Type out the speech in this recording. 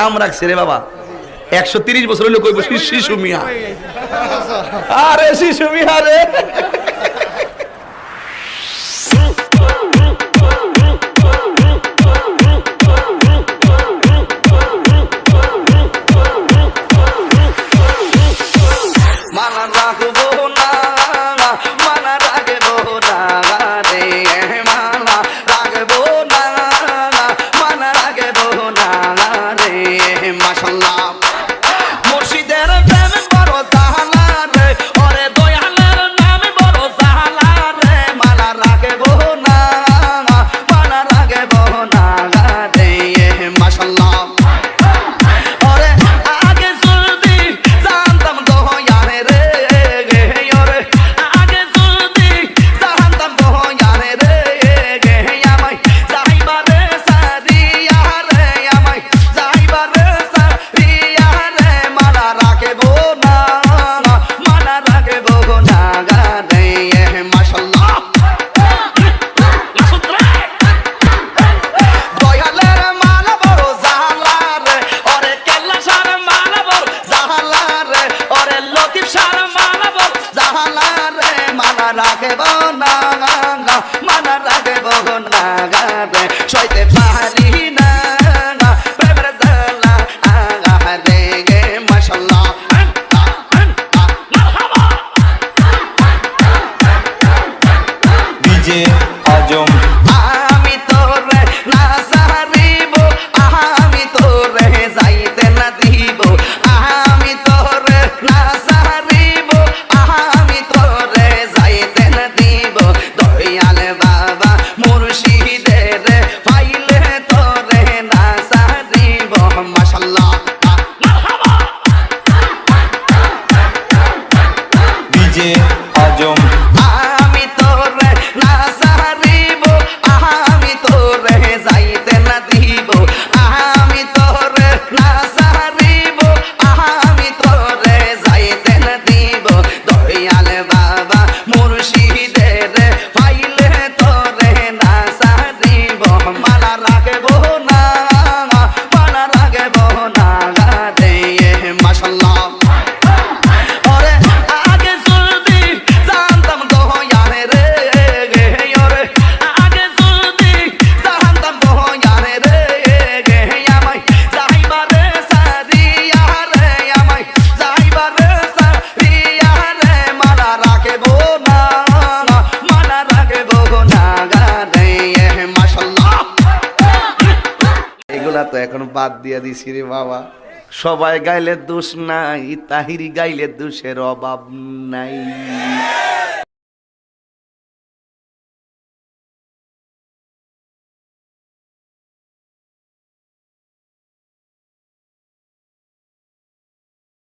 নাম রাখছে রে বাবা। একশো তিরিশ বছর হলে কই কইব শিশু মিয়া। আরে শিশু মিয়া রে। মানা না মানা না। যে হজম আমি তোরে না সারিব আমি তোরে যাইতে না দিব। আমি তোরে না সারিব আমি তোরে যাইতে না দিব। দয়াল বাবা মুর্শিদের পাইলে তোরে না সারিব মাশাল্লাহ Yeah. রাখব না। তো এখন বাদ দিয়ে দিছি রে বাবা। সবাই গাইলে দোষ নাই, তাহিরি গাইলে দোষের অভাব নাই।